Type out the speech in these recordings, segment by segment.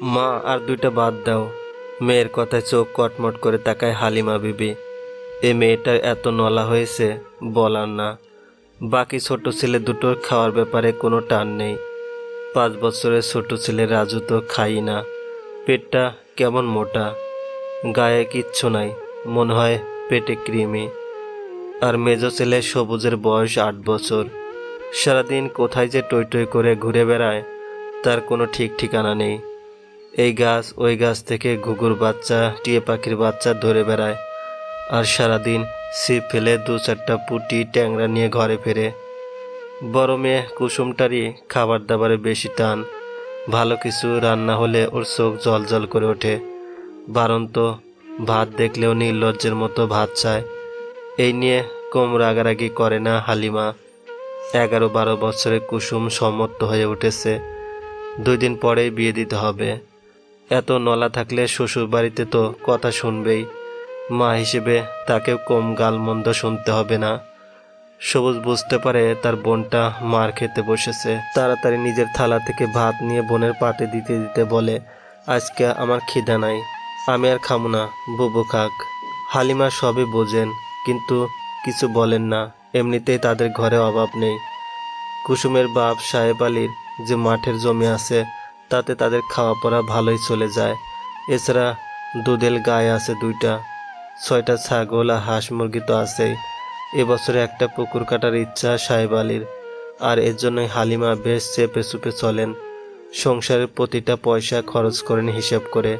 মা আর দুইটা বাদ দাও। মেয়ের কথায় চোখ কটমট করে তাকায় হালিমা বিবি। এ মেয়েটার এত নলা হয়েছে, বলার না। বাকি ছোট ছেলে দুটোর খাওয়ার ব্যাপারে কোনো টান নেই। পাঁচ বছরের ছোট ছেলে রাজু তো খাই না। পেটটা কেমন মোটা। গায়ে কিচ্ছু নাই, মনে হয় পেটে কৃমি। আর মেজো ছেলে সবুজের বয়স আট বছর। সারাদিন কোথায় যে টই টই করে ঘুরে বেড়ায়, তার কোনো ঠিক ঠিকানা নেই। এই গাছ ওই গাছ থেকে ঘুঘুর বাচ্চা, টিয়ে পাখির বাচ্চা ধরে বেড়ায়। আর সারাদিন ছিপ ফেলে দু চারটা পুটি ট্যাংরা নিয়ে ঘরে ফেরে। বড় মেয়ে কুসুমটারই খাবার দাবারে বেশি টান। ভালো কিছু রান্না হলে ওর চোখ জল জল করে ওঠে। বারন্ত ভাত দেখলেও নির্লজ্জের মতো ভাত চায়। এই নিয়ে কম রাগারাগি করে না হালিমা। এগারো বারো বছরে কুসুম সমর্থ হয়ে উঠেছে। দুই দিন পরেই বিয়ে দিতে হবে। এত নলা থাকলে শ্বশুর বাড়িতে তো কথা শুনবেই। মা হিসেবে তাকেও কম গালমন্দ শুনতে হবে না। সবুজ বুঝতে পারে তার বোনটা মার খেতে বসেছে। তাড়াতাড়ি নিজের থালা থেকে ভাত নিয়ে বোনের পাতে দিতে দিতে বলে, আজকে আমার খিদা নাই, আমি আর খামু না, বুবু খাক। হালিমা সবই বোঝেন, কিন্তু কিছু বলেন না। এমনিতেই তাদের ঘরে অভাব নেই। কুসুমের বাপ সাহেব আলীর যে মাঠের জমি আছে তাতে তাদের খাওয়া পড়া ভালোই চলে যায়। এছাড়া দুধেল গায়ে আছে দুইটা, ছয়টা ছাগল আর হাঁস মুরগি তো আছেই। এবছরে একটা পুকুর কাটার ইচ্ছা সাহেব আলীর, আর এর জন্যই হালিমা বেশ চেপে চুপে চলেন। সংসারের প্রতিটা পয়সা খরচ করেন হিসাব করে।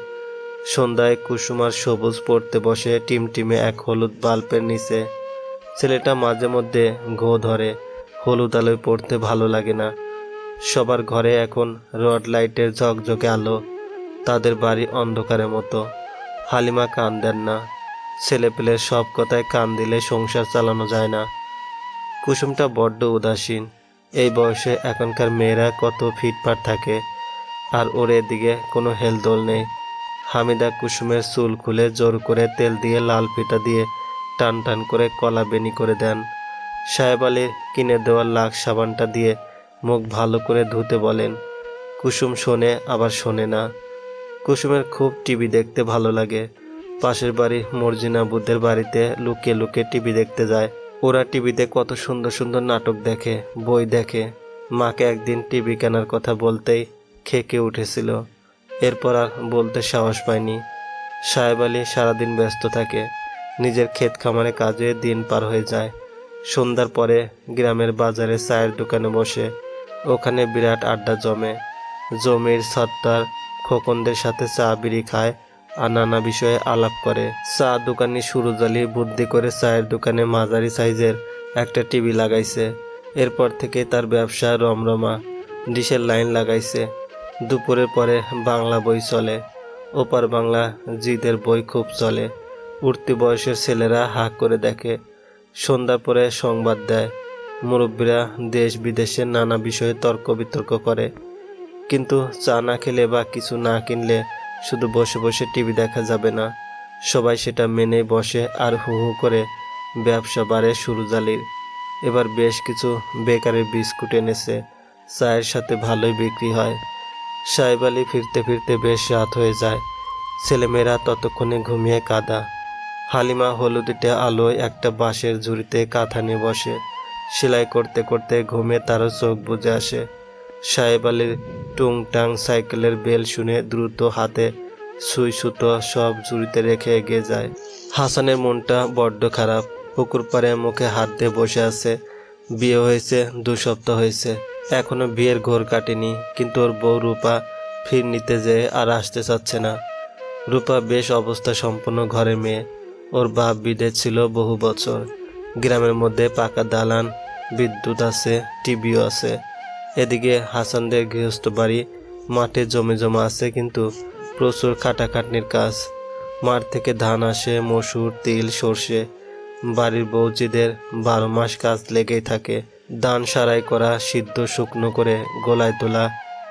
সন্ধ্যায় কুসুমার সবুজ পড়তে বসে টিমটিমে এক হলুদ বাল্বের নিচে। ছেলেটা মাঝে মধ্যে ঘো ধরে, হলুদ আলোয় পড়তে ভালো লাগে না। সবার ঘরে এখন রড লাইটের ঝকঝকে আলো। তাদের বাড়ি অন্ধকারের মতো। হালিমা কান দেন না। ছেলেপেলের সব কথায় কান দিলে সংসার চালানো যায় না। কুসুমটা বড্ড উদাসীন। এই বয়সে এখনকার মেয়েরা কত ফিটফাট থাকে। আর ওর এদিকে কোনো হেলদোল নেই। হামিদা কুসুমের চুল খুলে জোর করে তেল দিয়ে লাল পিঠা দিয়ে টান টান করে কলা বেনি করে দেন। সাহেব আলীর কিনে দেওয়া লাখ সাবানটা দিয়ে মুখ ভালো করে ধুতে বলেন। কুসুম শোনে, আবার শোনে না। কুসুমের খুব টিভি দেখতে ভালো লাগে। পাশের বাড়ি মর্জিনা বুদ্ধের বাড়িতে লুকিয়ে লুকিয়ে টিভি দেখতে যায়। ওরা টিভিতে কত সুন্দর সুন্দর নাটক দেখে, বই দেখে। মাকে একদিন টিভি কেনার কথা বলতেই খেকে উঠেছিল। এরপর আর বলতে সাহস পায়নি। সাহেব আলী সারাদিন ব্যস্ত থাকে। নিজের ক্ষেত খামারে কাজে দিন পার হয়ে যায়। সন্ধ্যার পরে গ্রামের বাজারে চায়ের দোকানে বসে। ওখানে বিরাট আড্ডা জমে। জমির সত্তার খোকনদের সাথে চা বিড়ি খায় আর নানা বিষয়ে আলাপ করে। চা দোকানি সুরজালি বুদ্ধি করে চায়ের দোকানে মাঝারি সাইজের একটা টিভি লাগাইছে। এরপর থেকে তার ব্যবসা রমরমা, ডিশের লাইন লাগাইছে। দুপুরের পরে বাংলা বই চলে। ওপার বাংলা জিদের বই খুব চলে। উঠতি বয়সের ছেলেরা হাঁক করে দেখে। সন্ধ্যার পরে সংবাদ দেয়। মুরব্বীরা দেশ বিদেশের নানা বিষয়ে তর্ক বিতর্ক করে। কিন্তু চা না খেলে বা কিছু না কিনলে শুধু বসে বসে টিভি দেখা যাবে না। সবাই সেটা মেনে বসে আর হু হু করে ব্যবসা বাড়ে সুরজালির। এবার বেশ কিছু বেকারের বিস্কুট এনেছে। চায়ের সাথে ভালোই বিক্রি হয়। সাহেব আলী ফিরতে ফিরতে বেশ রাত হয়ে যায়। ছেলেমেয়েরা ততক্ষণে ঘুমিয়ে কাদা। হালিমা হলুদিটে আলোয় একটা বাঁশের ঝুড়িতে কাঁথা নিয়ে বসে। সেলাই করতে করতে ঘুমে তারও চোখ বুজে আসে। সাহেব আলীর টুংটাং সাইকেলের বেল শুনে দ্রুত হাতে সুই সুতো সব ঝুড়িতে রেখে এগিয়ে যায়। হাসানের মনটা বড্ড খারাপ। পুকুর পাড়ে মুখে হাত দিয়ে বসে আছে। বিয়ে হয়েছে, দু সপ্তাহ হয়েছে। এখনও বিয়ের ঘোর কাটেনি, কিন্তু ওর বউ রূপা ফির নিতে যেয়ে আর আসতে চাচ্ছে না। রূপা বেশ অবস্থা সম্পন্ন ঘরের মেয়ে। ওর বাপ বিদে ছিল বহু বছর। গ্রামের মধ্যে পাকা দালান বিদ্যুৎ আছে, টিভিও আছে। এদিকে হাসানদের গৃহস্থ বাড়ি, মাঠে জমে জমা আছে কিন্তু প্রচুর খাটাখাটনির কাজ। মাঠ থেকে ধান আসে, মসুর, তিল, সর্ষে। বাড়ির বৌজিদের বারো মাস কাজ লেগেই থাকে। ধান সারাই করা, সিদ্ধ শুকনো করে গোলায় তোলা।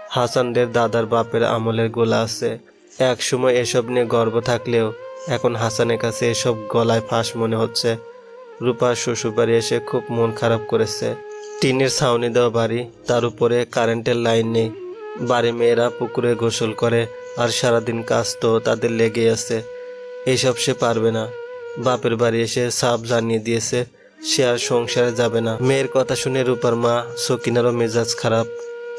হাসানদের দাদার বাপের আমলের গোলা আছে। এক সময় এসব নিয়ে গর্ব থাকলেও এখন হাসানের কাছে এসব গলায় ফাঁস মনে হচ্ছে। রূপা শ্বশুরবাড়ি এসে খুব মন খারাপ করেছে। টিনের ছাউনি দেওয়া বাড়ি, তার উপরে কারেন্টের লাইন নেই। বাড়ি মেয়েরা পুকুরে গোসল করে আর সারাদিন কাজ তো তাদের লেগে আছে। এইসব সে পারবে না। বাপের বাড়ি এসে সাপ জানিয়ে দিয়েছে, সে আর সংসারে যাবে না। মেয়ের কথা শুনে রূপার মা সকিনারও মেজাজ খারাপ।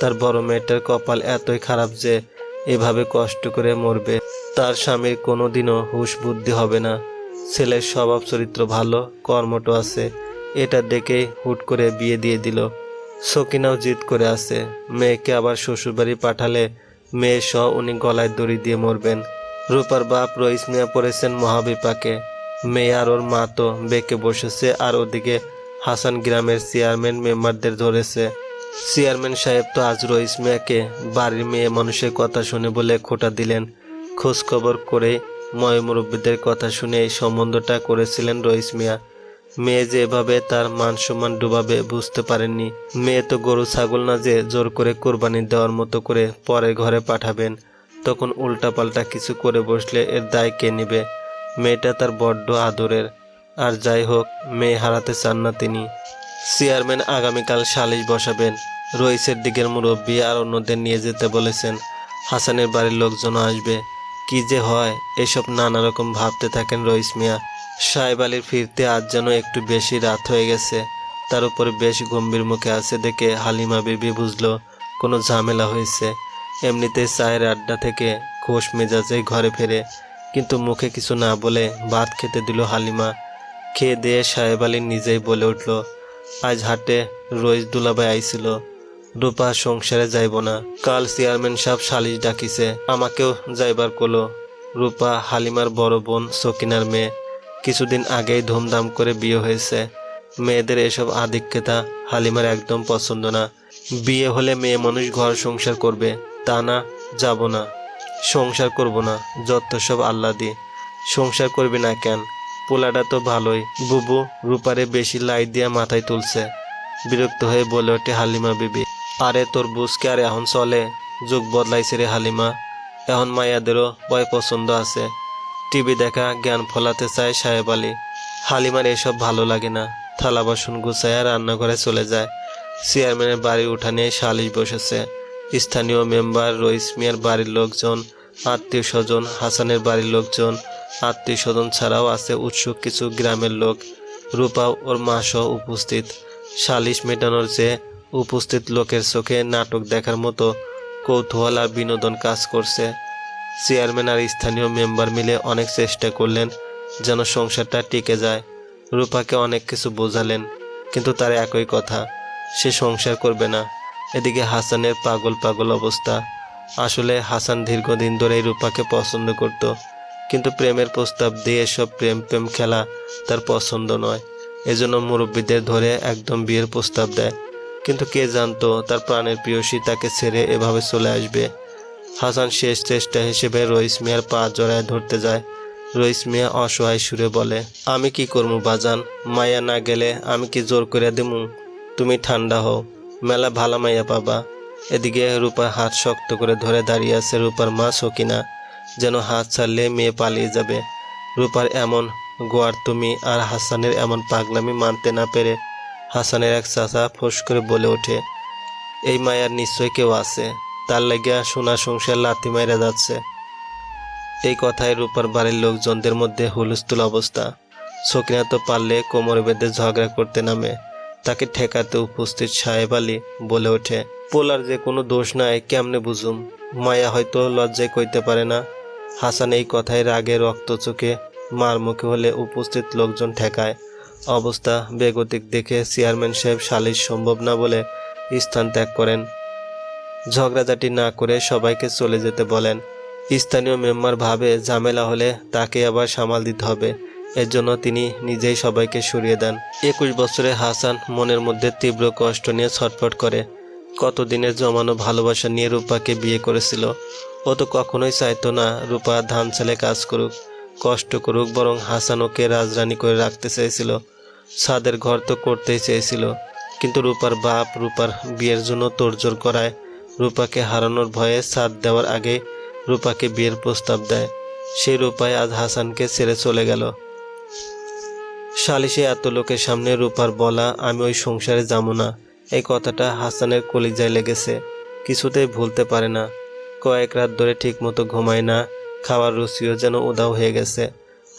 তার বড় মেয়েটার কপাল এতই খারাপ যে এভাবে কষ্ট করে মরবে। তার স্বামীর কোনোদিনও হুশ বুদ্ধি হবে না। ছেলের স্বভাব চরিত্র ভালো, কর্মটো আছে। এটা দেখেই হুট করে বিয়ে দিয়ে দিল। সকিনাও জিদ করে আছে। মেয়েকে আবার শ্বশুরবাড়ি পাঠালে মেয়ে সহ উনি গলায় দড়ি দিয়ে মরবেন। রূপার বাপ রইস মিয়া পড়েছেন মহাবিপাকে। মেয়ে আর ওর মা তো বেঁকে বসেছে আর ওদিকে হাসান গ্রামের চেয়ারম্যান মেম্বারদের ধরেছে। চেয়ারম্যান সাহেব তো আজ রইস মিয়াকে বাড়ির মেয়ে মানুষের কথা শুনে বলে খোটা দিলেন। খোঁজ খবর করে ময় মুরব্বীদের কথা শুনে এই সম্বন্ধটা করেছিলেন রইস মিয়া। মেয়ে যে এভাবে তার মান সম্মান ডুবাবে বুঝতে পারেননি। মেয়ে তো গরু ছাগল না যে জোর করে কোরবানি দেওয়ার মতো করে পরের ঘরে পাঠাবেন। তখন উল্টাপাল্টা কিছু করে বসলে এর দায় কে নেবে? মেয়েটা তার বড্ড আদরের। আর যাই হোক, মেয়ে হারাতে চান না তিনি। চেয়ারম্যান আগামীকাল সালিশ বসাবেন। রইসের দিকের মুরব্বী আর অন্যদের নিয়ে যেতে বলেছেন। হাসানের বাড়ির লোকজন আসবে। কি যে হয়, এসব নানা রকম ভাবতে থাকেন রইস মিয়া। সাহেব আলীর ফিরতে আজ যেন একটু বেশি রাত হয়ে গেছে। তার উপর বেশ গম্ভীর মুখে আছে দেখে হালিমা বিবি বুঝলো, কোনো ঝামেলা হয়েছে। এমনিতে চায়ের আড্ডা থেকে খোশ মেজাজে ঘরে ফেরে, কিন্তু মুখে কিছু না বলে ভাত খেতে দিল হালিমা। খেয়ে দিয়ে সাহেব আলী নিজেই বলে উঠল, আজ হাটে রইস দুলাভাই আইছিল। রূপা সংসারে যাইব না। কাল চেয়ারম্যান সাহেব সালিশ ডাকিছে, আমাকেও যাইবার কলো। রূপা হালিমার বড় বোন সকিনার মেয়ে। কিছুদিন আগেই ধুমধাম করে বিয়ে হয়েছে। মেয়েদের এসব আধিক্যতা হালিমার একদম পছন্দ না। বিয়ে হলে মেয়ে মানুষ ঘর সংসার করবে, তা না, যাব না। সংসার করব না, যত সব আল্লাহ দিয়ে সংসার করবি না কেন? পোলাটা তো ভালোই। বুবু রূপারে বেশি লাই দিয়া মাথায় তুলছে। বিরক্ত হয়ে বলে ওঠে হালিমা বিবি। আরে তোর বুঝকে আর এখন চলে? যুগ বদলাইছে রে হালিমা। এখন মায়াদেরও বয় পছন্দ আছে। টিভি দেখা জ্ঞান ফলাতে চায় সাহেব আলী। হালিমার এসব ভালো লাগে না। থালা বাসন গুছায় রান্নাঘরে চলে যায়। চেয়ারম্যানের বাড়ির উঠানে সালিশ বসেছে। স্থানীয় মেম্বার রইস মিয়ার বাড়ির লোকজন, আত্মীয় স্বজন, হাসানের বাড়ির লোকজন, আত্মীয় স্বজন ছাড়াও আছে উৎসুক কিছু গ্রামের লোক। রূপা ওর মা সহ উপস্থিত। সালিশ মেটানোর চেয়ে উপস্থিত লোকের চোখে নাটক দেখার মতো কৌতূহল আর বিনোদন কাজ করছে। চেয়ারম্যান আর স্থানীয় মেম্বার মিলে অনেক চেষ্টা করলেন যেন সংসারটা টিকে যায়। রূপাকে অনেক কিছু বোঝালেন, কিন্তু তার একই কথা, সে সংসার করবে না। এদিকে হাসানের পাগল পাগল অবস্থা। আসলে হাসান দীর্ঘদিন ধরেই রূপাকে পছন্দ করত, কিন্তু প্রেমের প্রস্তাব দিয়ে এসব প্রেম প্রেম খেলা তার পছন্দ নয়। এজন্য মুরব্বীদের ধরে একদম বিয়ের প্রস্তাব দেয়। কিন্তু কে জানতো তার প্রাণের প্রিয়সী তাকে ছেড়ে এভাবে চলে আসবে? হাসান শেষ চেষ্টা হিসেবে রইস মিয়ার পা জড়ায় ধরতে যায়। রইস মিয়া অসহায় সুরে বলে, আমি কি করব বাজান? মায়া না গেলে আমি কি জোর করে দিমু? তুমি ঠান্ডা হও। মেলা ভালা মাইয়া পাবা। এদিকে রূপার হাত শক্ত করে ধরে দাঁড়িয়ে আছে রূপার মা সকিনা। যেন হাত ছাড়লে মেয়ে পালিয়ে যাবে। রূপার এমন গোয়ার তুমি আর হাসানের এমন পাগলামি মানতে না পেরে হাসানের এক চাচা ফোঁস করে বলে ওঠে, এই মায়ার নিশ্চয় কেউ আছে। তার লাগিয়া সোনা সংসার লাথি মাইরা যাচ্ছে এই কথায় রূপার বাড়ির লোকজনদের মধ্যে হুলস্থুল অবস্থা। সকিনা তো পারলে কোমর বেঁধে ঝগড়া করতে নামে। তাকে ঠেকাতে উপস্থিত সাহেব আলী বলে ওঠে, পোলার যে কোনো দোষ নাই, কেমনে বুঝুম? মায়া হয়তো লজ্জায় কইতে পারে না হাসান এই কথায় রাগে রক্ত চোখে মার মুখে হলে উপস্থিত লোকজন ঠেকায়। অবস্থা বেগতিক দেখে চেয়ারম্যান সাহেব সালিশ সম্ভব না বলে স্থান ত্যাগ করেন। ঝগড়াঝাটি না করে সবাইকে চলে যেতে বলেন। স্থানীয় মেম্বার ভাবে ঝামেলা হলে তাকে আবার সামাল দিতে হবে। এর জন্য তিনি নিজেই সবাইকে সরিয়ে দেন। একুশ বছরে হাসান মনের মধ্যে তীব্র কষ্ট নিয়ে ছটফট করে। কতদিনের জমানো ভালোবাসা নিয়ে রূপাকে বিয়ে করেছিল? ও তো কখনোই চাইতো না রূপা ধান ছেলে কাজ করুক। কষ্ট করুক, বরং হাসান ওকে রাজরানী করে রাখতে চেয়েছিল। সাদের ঘর তো করতেই চেয়েছিল। কিন্তু রূপার বাপ রূপার বিয়ের জন্য তোড়জোড় করায় রূপাকে হারানোর ভয়ে সাদ দেওয়ার আগে রূপাকে বিয়ের প্রস্তাব দেয়। সেই রূপায় আজ হাসানকে ছেড়ে চলে গেল। সালিশে এত লোকের সামনে রূপার বলা, আমি ওই সংসারে যাব না। এই কথাটা হাসানের কলিজায় লেগেছে। কিছুতেই ভুলতে পারে না। কয়েক রাত ধরে ঠিকমতো ঘুমায় না। খাওয়ার রুচিও যেন উদাও হয়ে গেছে।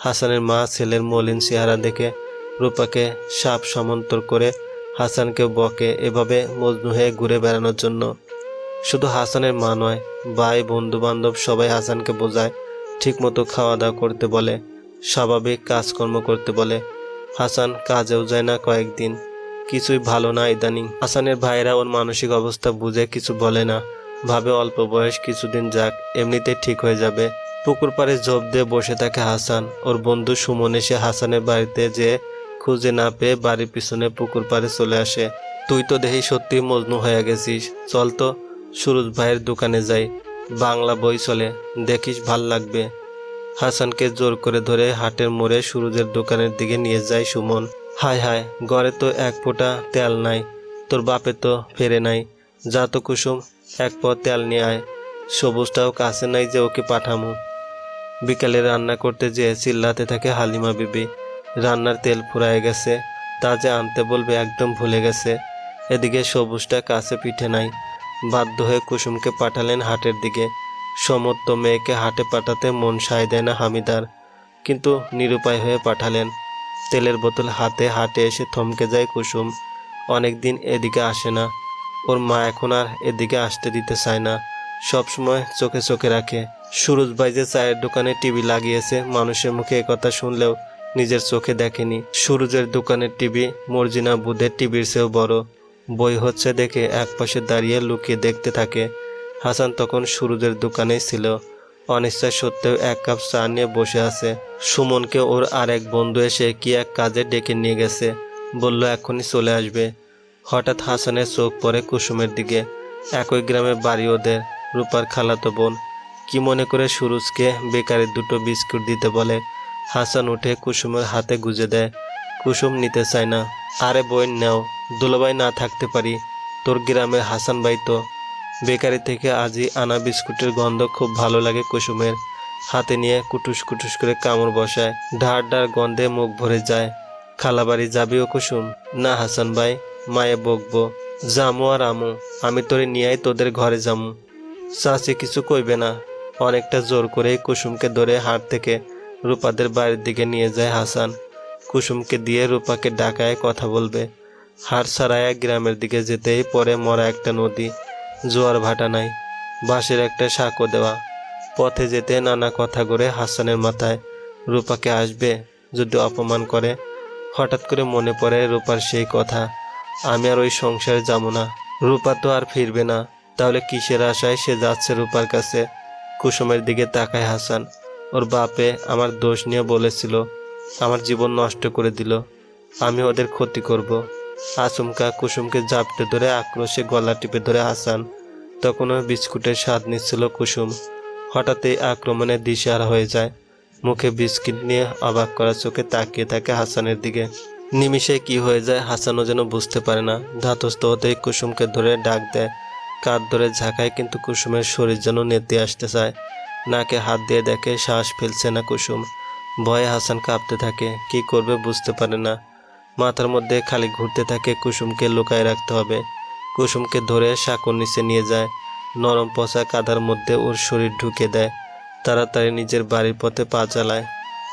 হাসানের মা, ছেলের মলিন চেহারা দেখে রূপাকে সাপ সমান্তর করে হাসানকে বকে এভাবে মজনু হয়ে ঘুরে বেড়ানোর জন্য। শুধু হাসানের মা নয়, ভাই বন্ধু বান্ধব সবাই হাসানকে বোঝায়, ঠিকমতো খাওয়া দাওয়া করতে বলে, স্বাভাবিক কাজকর্ম করতে বলে। হাসান কাজেও যায় না কয়েকদিন, কিছুই ভালো না ইদানিং। হাসানের ভাইরা ওর মানসিক অবস্থা বুঝে কিছু বলে না, ভাবে অল্প বয়স, কিছুদিন যাক, এমনিতেই ঠিক হয়ে যাবে। পুকুর পাড়ে ঝোপ দিয়ে বসে থাকে হাসান। ওর বন্ধু সুমন এসে হাসানের বাড়িতে যে খুঁজে না পেয়ে বাড়ির পিছনে পুকুর পাড়ে চলে আসে। তুই তো দেখি সত্যি মজনু হয়ে গেছিস। চল তো সুরজ ভাইয়ের দোকানে যাই। বাংলা বই চলে। দেখিস ভালো লাগবে। হাসানকে জোর করে ধরে হাটের মোড়ে সুরজের দোকানের দিকে নিয়ে যায় সুমন। হায় হায়, ঘরে তো এক ফোঁটা তেল নাই। তোর বাপে তো ফেরে নাই। যা তো কুসুম, এক পর তেল নিয়ে আয়। সবুজটাও কাছে নাই যে ওকে পাঠামু। বিকালে রান্না করতে যেয়ে চিল্লাতে থাকে হালিমা বিবি। রান্নার তেল ফুরায় গেছে। তা যে আনতে বলবে একদম ভুলে গেছে। এদিকে সবুজটা কাছে পিঠে নাই। বাধ্য হয়ে কুসুমকে পাঠালেন হাটের দিকে। সমর্থ মেয়েকে হাটে পাঠাতে মন সায় দেয় না হামিদার। কিন্তু নিরুপায় হয়ে পাঠালেন। তেলের বোতল হাতে হাটে এসে থমকে যায় কুসুম। অনেক দিন এদিকে আসে না। ওর মা এখন আর এদিকে আসতে দিতে চায় না। সবসময় চোখে চোখে রাখে। সুরজ ভাই যে চায়ের দোকানে টিভি লাগিয়েছে। মানুষের মুখে কথা শুনলেও নিজের চোখে দেখেনি। সুরজের দোকানের টিভি, মর্জিনা বুধের টিভির চেয়েও বড়। বই হচ্ছে দেখে একপাশে দাঁড়িয়ে লুকিয়ে দেখতে থাকে। হাসান তখন সুরজের দোকানেই ছিল। অনিচ্ছা সত্ত্বেও এক কাপ চা নিয়ে বসে আছে। সুমনকে ওর আর এক বন্ধু এসে কি এক কাজে ডেকে নিয়ে গেছে। বলল এখনই চলে আসবে। হঠাৎ হাসানের চোখ পড়ে কুসুমের দিকে। একই গ্রামে বাড়ি ওদের, রূপার খালাতো বোন। কি মনে করে সুরুজকে বেকারের দুটো বিস্কুট দিতে বলে? হাসান উঠে কুসুমের হাতে গুজে দেয়, কুসুম নিতে চায় না। আরে বই নাও। দুলাভাই না থাকতে পারি। তোর গ্রামের হাসান ভাই তো। বেকারি থেকে আজই আনা বিস্কুটের গন্ধ খুব ভালো লাগে কুসুমের। হাতে নিয়ে কুটুস কুটুস করে কামড় বসায়। ঢাড় ঢাড় গন্ধে মুখ ভরে যায়। খালাবাড়ি যাবিও কুসুম? না হাসান ভাই, মায়ে বকবো। জামু আর আমু। আমি তোরে নিয়েই তোদের ঘরে যামু। চাচি কিছু কইবে না। অনেকটা জোর করেই কুসুমকে ধরে হাট থেকে রূপাদের বাড়ির দিকে নিয়ে যায় হাসান। কুসুমকে দিয়ে রূপাকে ডাকায় কথা বলবে। হাট ছাড়ায় গ্রামের দিকে যেতেই পরে মরা একটা নদী, জোয়ার ভাটা নাই, বাঁশের একটা সাঁকো দেওয়া। পথে যেতে নানা কথা করে হাসানের মাথায়, রূপাকে আসবে যদি অপমান করে। হঠাৎ করে মনে পড়ে রূপার সেই কথা, আমি আর ওই সংসারে যাব না। রূপা তো আর ফিরবে না, তাহলে কিসের আশায় সে যাচ্ছে রূপার কাছে? কুসুমের দিকে তাকায় হাসান। ওর বাপে আমার দোষ নিয়ে বলেছিল, আমার জীবন নষ্ট করে দিল, আমি ওদের ক্ষতি করব। আচমকা কুসুমকে জাপটে ধরে আক্রোশে গলা টিপে ধরে হাসান। তখনও বিস্কুটের স্বাদ নিচ্ছিল কুসুম। হঠাৎই আক্রমণে দিশাহারা হয়ে যায়। মুখে বিস্কিট নিয়ে অবাক করা চোখে তাকিয়ে থাকে হাসানের দিকে। নিমিষে কি হয়ে যায় হাসানও যেন বুঝতে পারে না। ধাতস্থ হতেই কুসুমকে ধরে ডাক দেয় কাঁধ ধরে ঝাঁকায় কিন্তু কুসুমের শরীর যেন নেতে আসতে চায়। নাকে হাত দিয়ে দেখে শ্বাস ফেলছে না কুসুম। ভয়ে হাসান কাঁপতে থাকে, কি করবে বুঝতে পারে না। মাথার মধ্যে খালি ঘুরতে থাকে কুসুমকে লুকায় রাখতে হবে। কুসুমকে ধরে সাঁকর নিচে নিয়ে যায়। নরম পচা কাদার মধ্যে ওর শরীর ঢুকে দেয়। তাড়াতাড়ি নিজের বাড়ির পথে পা চালায়।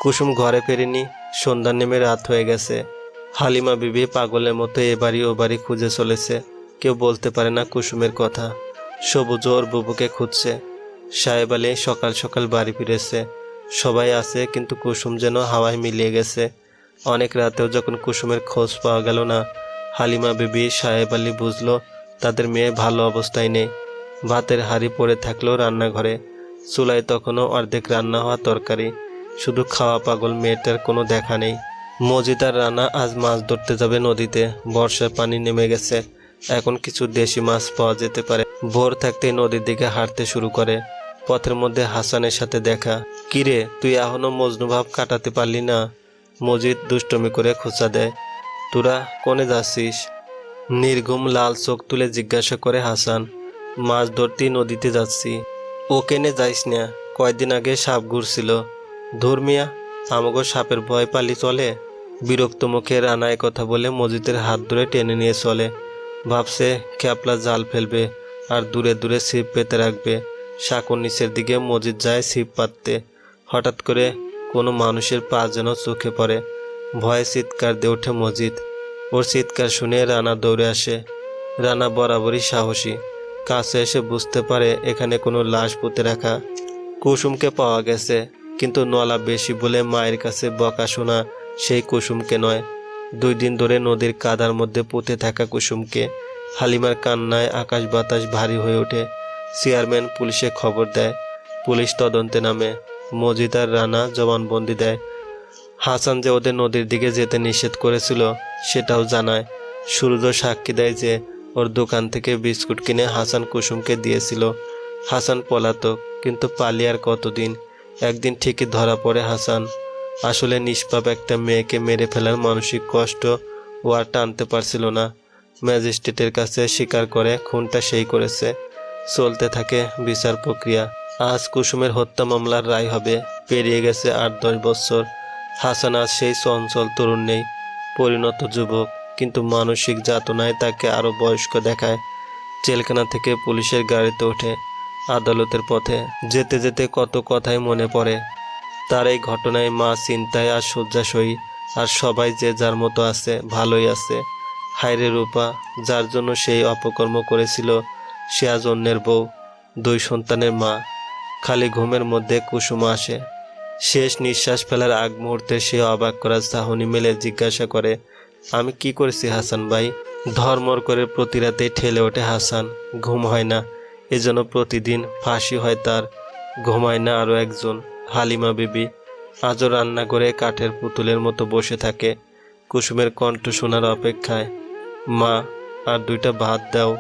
কুসুম ঘরে ফেরেনি, সন্ধ্যা নেমে রাত হয়ে গেছে। হালিমা বিবি পাগলের মতো এ বাড়ি ও বাড়ি খুঁজে চলেছে। কেউ বলতে পারে না কুসুমের কথা। সবুজ ওর বুবুকে খুঁজছে। সাহেব আলী সকাল সকাল বাড়ি ফিরেছে। সবাই আছে, কিন্তু কুসুম যেন হাওয়ায় মিলিয়ে গেছে। অনেক রাতেও যখন কুসুমের খোঁজ পাওয়া গেল না, হালিমা বিবি, সাহেব আলী বুঝলো তাদের মেয়ে ভালো অবস্থায় নেই। ভাতের হাঁড়ি পড়ে থাকলেও রান্নাঘরে। চুলায় তখনও অর্ধেক রান্না হওয়া তরকারি। শুধু খাওয়া পাগল মেয়েটার কোনো দেখা নেই। মজিদার রানা আজ মাছ ধরতে যাবে নদীতে। বর্ষার পানি নেমে গেছে। এখন কিছু দেশি মাছ পাওয়া যেতে পারে। ভোর থাকতেই নদীর দিকে হাঁটতে শুরু করে। পথের মধ্যে হাসানের সাথে দেখা, কিরে, তুই এখনও মজনু ভাব কাটাতে পারলি না? মজিদ দুষ্টমি করে খোঁচা দেয়, তোরা কোনে যাচ্ছিস? নির্ঘুম লাল চোখ তুলে জিজ্ঞাসা করে হাসান, মাছ ধরতেই নদীতে যাচ্ছি। ও কেনে যাইস না? কয়দিন আগে সাপ ঘুরছিল। ধর্মিয়া আমাগো সাপের ভয় পালি চলে? বিরক্ত মুখে রানায় কথা বলে মজিদের হাত ধরে টেনে নিয়ে চলে। ভাবছে ক্যাপলা জাল ফেলবে আর দূরে দূরে ছিপ পেতে রাখবে। সাঁকোর নিচের দিকে মসজিদ যায় ছিপ পাততে। হঠাৎ করে কোনো মানুষের পা যেন চোখে পড়ে। ভয়ে চিৎকার দিয়ে ওঠে মসজিদ ওর চিৎকার শুনে রানা দৌড়ে আসে। রানা বরাবরই সাহসী। কাছে এসে বুঝতে পারে এখানে কোনো লাশ পুঁতে রাখা কুসুমকে পাওয়া গেছে। কিন্তু নলা বেশি বলে মায়ের কাছে বকা শোনা সেই কুসুমকে নয়। দুই দিন ধরে নদীর কাদার মধ্যে পুঁতে থাকা কুসুমকে হালিমার কান্নায় আকাশ বাতাস ভারী হয়ে ওঠে। চেয়ারম্যান পুলিশে খবর দেয়, পুলিশ তদন্তে নামে। মজিদার রানা জবানবন্দি দেয়। হাসান যে ওদের নদীর দিকে যেতে নিষেধ করেছিল, সেটাও জানায়। সূর্য সাক্ষী দেয় যে, ওর দোকান থেকে বিস্কুট কিনে হাসান কুসুমকে দিয়েছিল। হাসান পলাতক, কিন্তু পালিয়ার কতদিন? একদিন ঠিকই ধরা পড়ে হাসান। আসলে নিষ্পাপ একটা মেয়েকে মেরে ফেলার মানসিক কষ্ট ও আর টানতে পারছিল না। ম্যাজিস্ট্রেটের কাছে স্বীকার করে খুনটা সেই করেছে। চলতে থাকে বিচার প্রক্রিয়া। আজ কুসুমের হত্যা মামলার রায় হবে। পেরিয়ে গেছে আট দশ বছর। হাসান আজ সেই চঞ্চল তরুণ নেই। পরিণত যুবক, কিন্তু মানসিক যাতনায় তাকে আরও বয়স্ক দেখায়। জেলখানা থেকে পুলিশের গাড়িতে ওঠে। আদালতের পথে যেতে যেতে কত কথাই মনে পড়ে। তার এই ঘটনায় মা চিন্তায় আর শয্যাশয়ী, আর সবাই যে যার মতো আছে, ভালোই আছে। হায়রে রূপা, যার জন্য সেই অপকর্ম করেছিল, সে আজ অন্যের বউ, দুই সন্তানের মা। খালি ঘুমের মধ্যে কুসুম আসে। শেষ নিঃশ্বাস ফেলার আগ মুহূর্তে সে অবাক করা চাহনি মেলে, জিজ্ঞাসা করে, আমি কি করেছি হাসান ভাই? ধর্মর করে প্রতি রাতে ঠেলে ওঠে হাসান, ঘুম হয় না এজন্য প্রতিদিন ফাঁসি হয় তার ঘুমায় না আরও একজন। হালিমা বিবি আজও রান্না করে কাঠের পুতুলের মতো বসে থাকে। কুসুমের কণ্ঠ শোনার অপেক্ষায়, মা, আর দুইটা ভাত দাও।